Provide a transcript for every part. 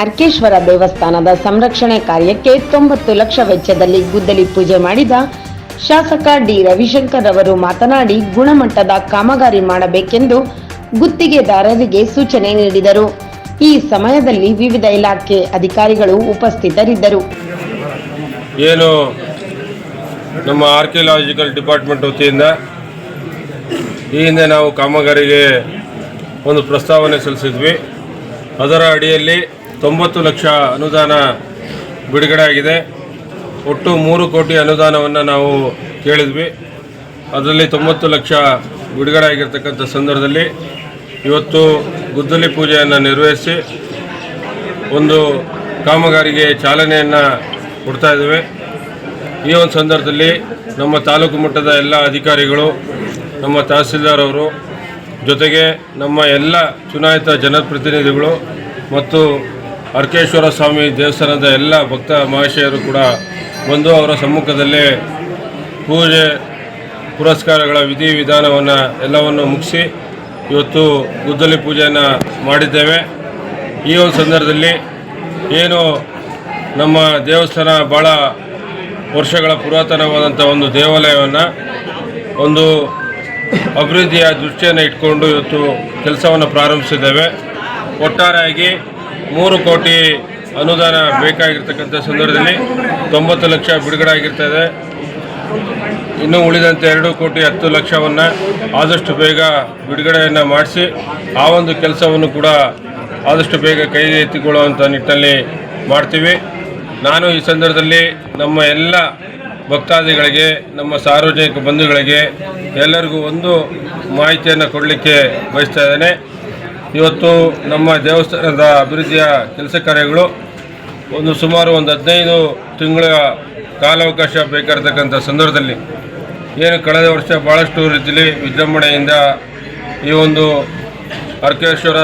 ಅರ್ಕೇಶ್ವರ ದೇವಸ್ಥಾನದ ಸಂರಕ್ಷಣೆ ಕಾರ್ಯಕ್ಕೆ ತೊಂಬತ್ತು ಲಕ್ಷ ವೆಚ್ಚದಲ್ಲಿ ಗುದ್ದಲಿ ಪೂಜೆ ಮಾಡಿದ ಶಾಸಕ ಡಿ ರವಿಶಂಕರ್ ಅವರು ಮಾತನಾಡಿ ಗುಣಮಟ್ಟದ ಕಾಮಗಾರಿ ಮಾಡಬೇಕೆಂದು ಗುತ್ತಿಗೆದಾರರಿಗೆ ಸೂಚನೆ ನೀಡಿದರು. ಈ ಸಮಯದಲ್ಲಿ ವಿವಿಧ ಇಲಾಖೆ ಅಧಿಕಾರಿಗಳು ಉಪಸ್ಥಿತರಿದ್ದರು. ಏನು ನಮ್ಮ ಆರ್ಕಿಯಲಾಜಿಕಲ್ ಡಿಪಾರ್ಟ್ಮೆಂಟ್ ವತಿಯಿಂದ ಈ ಹಿಂದೆ ನಾವು ಕಾಮಗಾರಿಗೆ ಒಂದು ಪ್ರಸ್ತಾವನೆ ಸಲ್ಲಿಸಿದ್ವಿ. ಅದರ ಅಡಿಯಲ್ಲಿ ತೊಂಬತ್ತು ಲಕ್ಷ ಅನುದಾನ ಬಿಡುಗಡೆ ಆಗಿದೆ. ಒಟ್ಟು ಮೂರು ಕೋಟಿ ಅನುದಾನವನ್ನು ನಾವು ಕೇಳಿದ್ವಿ. ಅದರಲ್ಲಿ ತೊಂಬತ್ತು ಲಕ್ಷ ಬಿಡುಗಡೆ ಆಗಿರ್ತಕ್ಕಂಥ ಸಂದರ್ಭದಲ್ಲಿ ಇವತ್ತು ಗುದ್ದಲಿ ಪೂಜೆಯನ್ನು ನಿರ್ವಹಿಸಿ ಒಂದು ಕಾಮಗಾರಿಗೆ ಚಾಲನೆಯನ್ನು ಕೊಡ್ತಾ ಇದ್ದೇವೆ. ಈ ಒಂದು ಸಂದರ್ಭದಲ್ಲಿ ನಮ್ಮ ತಾಲೂಕು ಮಟ್ಟದ ಎಲ್ಲ ಅಧಿಕಾರಿಗಳು, ನಮ್ಮ ತಹಸೀಲ್ದಾರ್ ಅವರು, ಜೊತೆಗೆ ನಮ್ಮ ಎಲ್ಲ ಚುನಾಯಿತ ಜನಪ್ರತಿನಿಧಿಗಳು ಮತ್ತು ಅರ್ಕೇಶ್ವರ ಸ್ವಾಮಿ ದೇವಸ್ಥಾನದ ಎಲ್ಲ ಭಕ್ತ ಮಹಾಶಯರು ಕೂಡ ಬಂದು ಅವರ ಸಮ್ಮುಖದಲ್ಲಿ ಪೂಜೆ, ಪುರಸ್ಕಾರಗಳ ವಿಧಿ ವಿಧಾನವನ್ನು ಎಲ್ಲವನ್ನು ಮುಗಿಸಿ ಇವತ್ತು ಗುದ್ದಲಿ ಪೂಜೆಯನ್ನು ಮಾಡಿದ್ದೇವೆ. ಈ ಒಂದು ಸಂದರ್ಭದಲ್ಲಿ ಏನು ನಮ್ಮ ದೇವಸ್ಥಾನ ಭಾಳ ವರ್ಷಗಳ ಪುರಾತನವಾದಂಥ ಒಂದು ದೇವಾಲಯವನ್ನು ಒಂದು ಅಭಿವೃದ್ಧಿಯ ದೃಷ್ಟಿಯನ್ನು ಇಟ್ಕೊಂಡು ಇವತ್ತು ಕೆಲಸವನ್ನು ಪ್ರಾರಂಭಿಸಿದ್ದೇವೆ. ಒಟ್ಟಾರೆಯಾಗಿ ಮೂರು ಕೋಟಿ ಅನುದಾನ ಬೇಕಾಗಿರ್ತಕ್ಕಂಥ ಸಂದರ್ಭದಲ್ಲಿ ತೊಂಬತ್ತು ಲಕ್ಷ ಬಿಡುಗಡೆ ಆಗಿರ್ತದೆ. ಇನ್ನು ಉಳಿದಂತೆ ಎರಡು ಕೋಟಿ ಹತ್ತು ಲಕ್ಷವನ್ನು ಆದಷ್ಟು ಬೇಗ ಬಿಡುಗಡೆಯನ್ನು ಮಾಡಿಸಿ ಆ ಒಂದು ಕೆಲಸವನ್ನು ಕೂಡ ಆದಷ್ಟು ಬೇಗ ಕೈಗೆ ಎತ್ತಿಕೊಳ್ಳುವಂಥ ನಿಟ್ಟಿನಲ್ಲಿ ಮಾಡ್ತೀವಿ. ನಾನು ಈ ಸಂದರ್ಭದಲ್ಲಿ ನಮ್ಮ ಎಲ್ಲ ಭಕ್ತಾದಿಗಳಿಗೆ, ನಮ್ಮ ಸಾರ್ವಜನಿಕ ಬಂಧುಗಳಿಗೆ ಎಲ್ಲರಿಗೂ ಒಂದು ಮಾಹಿತಿಯನ್ನು ಕೊಡಲಿಕ್ಕೆ ಬಯಸ್ತಾ ಇದ್ದೇನೆ. ಇವತ್ತು ನಮ್ಮ ದೇವಸ್ಥಾನದ ಅಭಿವೃದ್ಧಿಯ ಕೆಲಸ ಕಾರ್ಯಗಳು ಒಂದು ಸುಮಾರು ಒಂದು ಹದಿನೈದು ತಿಂಗಳ ಕಾಲಾವಕಾಶ ಬೇಕಾಗಿರ್ತಕ್ಕಂಥ ಸಂದರ್ಭದಲ್ಲಿ ಏನು ಕಳೆದ ವರ್ಷ ಭಾಳಷ್ಟು ರೀತಿಯಲ್ಲಿ ವಿಜೃಂಭಣೆಯಿಂದ ಈ ಒಂದು ಅರ್ಕೇಶ್ವರ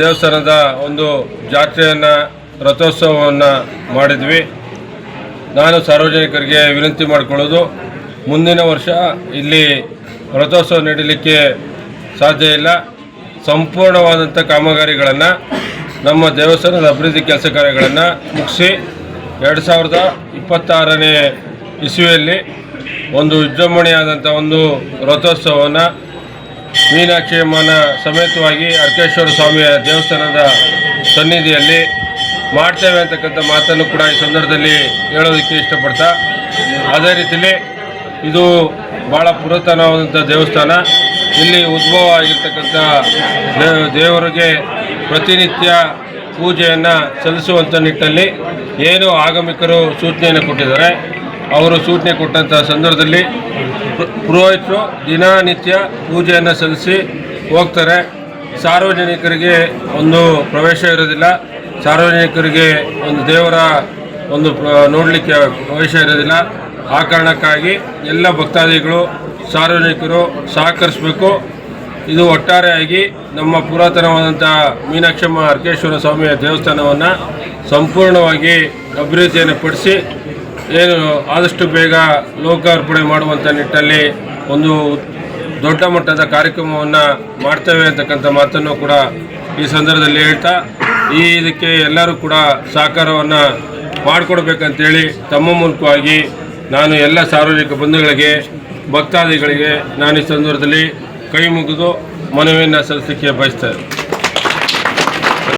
ದೇವಸ್ಥಾನದ ಒಂದು ಜಾತ್ರೆಯನ್ನು, ರಥೋತ್ಸವವನ್ನು ಮಾಡಿದ್ವಿ. ನಾನು ಸಾರ್ವಜನಿಕರಿಗೆ ವಿನಂತಿ ಮಾಡಿಕೊಳ್ಳೋದು, ಮುಂದಿನ ವರ್ಷ ಇಲ್ಲಿ ರಥೋತ್ಸವ ನಡೀಲಿಕ್ಕೆ ಸಾಧ್ಯ ಇಲ್ಲ. ಸಂಪೂರ್ಣವಾದಂಥ ಕಾಮಗಾರಿಗಳನ್ನು ನಮ್ಮ ದೇವಸ್ಥಾನದ ಅಭಿವೃದ್ಧಿ ಕೆಲಸ ಕಾರ್ಯಗಳನ್ನು ಮುಗಿಸಿ ಎರಡು ಸಾವಿರದ ಇಪ್ಪತ್ತಾರನೇ ಇಸುವೆಯಲ್ಲಿ ಒಂದು ವಿಜೃಂಭಣೆಯಾದಂಥ ಒಂದು ರಥೋತ್ಸವವನ್ನು ಮೀನಾಕ್ಷಿ ಅಮ್ಮನ ಸಮೇತವಾಗಿ ಅರ್ಕೇಶ್ವರ ಸ್ವಾಮಿಯ ದೇವಸ್ಥಾನದ ಸನ್ನಿಧಿಯಲ್ಲಿ ಮಾಡ್ತೇವೆ ಅಂತಕ್ಕಂಥ ಮಾತನ್ನು ಕೂಡ ಈ ಸಂದರ್ಭದಲ್ಲಿ ಹೇಳೋದಕ್ಕೆ ಇಷ್ಟಪಡ್ತಾ ಅದೇ ರೀತಿಯಲ್ಲಿ ಇದು ಭಾಳ ಪುರಾತನವಾದಂಥ ದೇವಸ್ಥಾನ. ಇಲ್ಲಿ ಉದ್ಭವ ಆಗಿರ್ತಕ್ಕಂಥ ದೇವರಿಗೆ ಪ್ರತಿನಿತ್ಯ ಪೂಜೆಯನ್ನು ಸಲ್ಲಿಸುವಂಥ ನಿಟ್ಟಿನಲ್ಲಿ ಏನು ಆಗಮಿಕರು ಸೂಚನೆಯನ್ನು ಕೊಟ್ಟಿದ್ದಾರೆ. ಅವರು ಸೂಚನೆ ಕೊಟ್ಟಂಥ ಸಂದರ್ಭದಲ್ಲಿ ಪುರೋಹಿತರು ದಿನನಿತ್ಯ ಪೂಜೆಯನ್ನು ಸಲ್ಲಿಸಿ ಹೋಗ್ತಾರೆ. ಸಾರ್ವಜನಿಕರಿಗೆ ಒಂದು ಪ್ರವೇಶ ಇರೋದಿಲ್ಲ. ಸಾರ್ವಜನಿಕರಿಗೆ ಒಂದು ದೇವರ ಒಂದು ನೋಡಲಿಕ್ಕೆ ಪ್ರವೇಶ ಇರೋದಿಲ್ಲ. ಆ ಕಾರಣಕ್ಕಾಗಿ ಎಲ್ಲ ಭಕ್ತಾದಿಗಳು ಸಾರ್ವಜನಿಕರು ಸಹಕರಿಸಬೇಕು. ಇದು ಒಟ್ಟಾರೆಯಾಗಿ ನಮ್ಮ ಪುರಾತನವಾದಂಥ ಮೀನಾಕ್ಷಮ್ಮ ಅರ್ಕೇಶ್ವರ ಸ್ವಾಮಿಯ ದೇವಸ್ಥಾನವನ್ನು ಸಂಪೂರ್ಣವಾಗಿ ಅಭಿವೃದ್ಧಿಯನ್ನು ಪಡಿಸಿ, ಏನು ಆದಷ್ಟು ಬೇಗ ಲೋಕಾರ್ಪಣೆ ಮಾಡುವಂಥ ನಿಟ್ಟಲ್ಲಿ ಒಂದು ದೊಡ್ಡ ಮಟ್ಟದ ಕಾರ್ಯಕ್ರಮವನ್ನು ಮಾಡ್ತೇವೆ ಅಂತಕ್ಕಂಥ ಮಾತನ್ನು ಕೂಡ ಈ ಸಂದರ್ಭದಲ್ಲಿ ಹೇಳ್ತಾ, ಈ ಇದಕ್ಕೆ ಎಲ್ಲರೂ ಕೂಡ ಸಹಕಾರವನ್ನು ಮಾಡಿಕೊಡ್ಬೇಕಂತೇಳಿ ತಮ್ಮ ಮೂಲಕವಾಗಿ ನಾನು ಎಲ್ಲ ಸಾರ್ವಜನಿಕ ಬಂಧುಗಳಿಗೆ ಭಕ್ತಾದಿಗಳಿಗೆ ನಾನು ಈ ಸಂದರ್ಭದಲ್ಲಿ ಕೈ ಮುಗಿದು ಮನವಿಯನ್ನು ಸಲ್ಲಿಸಲಿಕ್ಕೆ ಬಯಸ್ತೇನೆ.